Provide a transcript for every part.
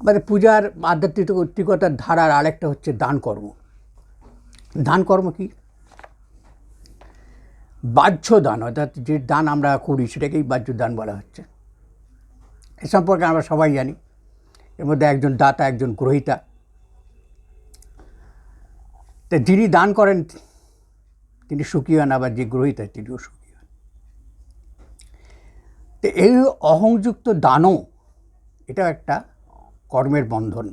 আমাদের পূজার আধ্যাত্মিকতার ধারার আরেকটা হচ্ছে দান কর্ম দান কর্ম কি? বাহ্য দান অর্থাৎ যে দান আমরা করি সেটাকেই বাহ্য দান বলা হচ্ছে। এ সম্পর্কে আমরা সবাই জানি। এর মধ্যে একজন দাতা, একজন গ্রহিতা। তা যিনি দান করেন, তিনি সুখী হন, আবার যে গ্রহিতা, তিনিও সুখী হন। তো এই অহংযুক্ত দানও, এটাও একটা কর্মের বন্ধন।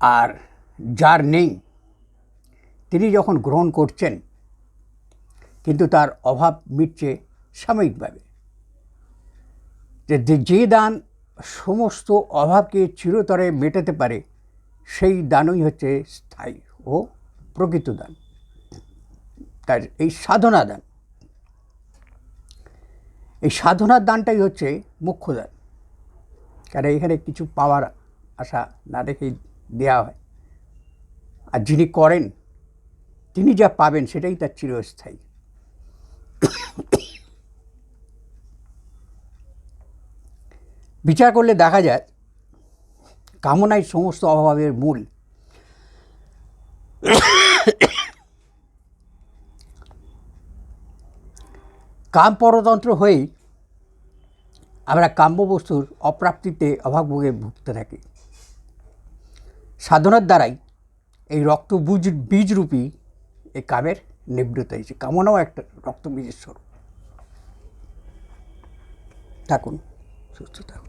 আর যার নেই, তিনি যখন গ্রহণ করছেন, কিন্তু তার অভাব মিটছে সাময়িকভাবে। যে যে- দান সমস্ত অভাবকে চিরতরে মেটাতে পারে, সেই দানই হচ্ছে স্থায়ী ও প্রকৃত দান। তার এই সাধনা দান। এই সাধনার দানটাই হচ্ছে মুখ্য দান। কারণ এখানে কিছু পাওয়ার আশা না রেখেই দেওয়া হয়। আর যিনি করেন, তিনি যা পাবেন সেটাই তার চিরস্থায়ী। বিচার করলে দেখা যায় কামনাই সমস্ত অভাবের মূল। কাম পরতন্ত্র হয়েই আমরা কাম্য বস্তুর অপ্রাপ্তিতে অভাবভোগে ভুগতে থাকি। সাধনার দ্বারাই এই রক্ত বুজ, বীজরূপী এই কামের নিবৃত হয়েছে। কামনাও একটা রক্ত বীজের স্বরূপ। থাকুন, সুস্থ থাকুন।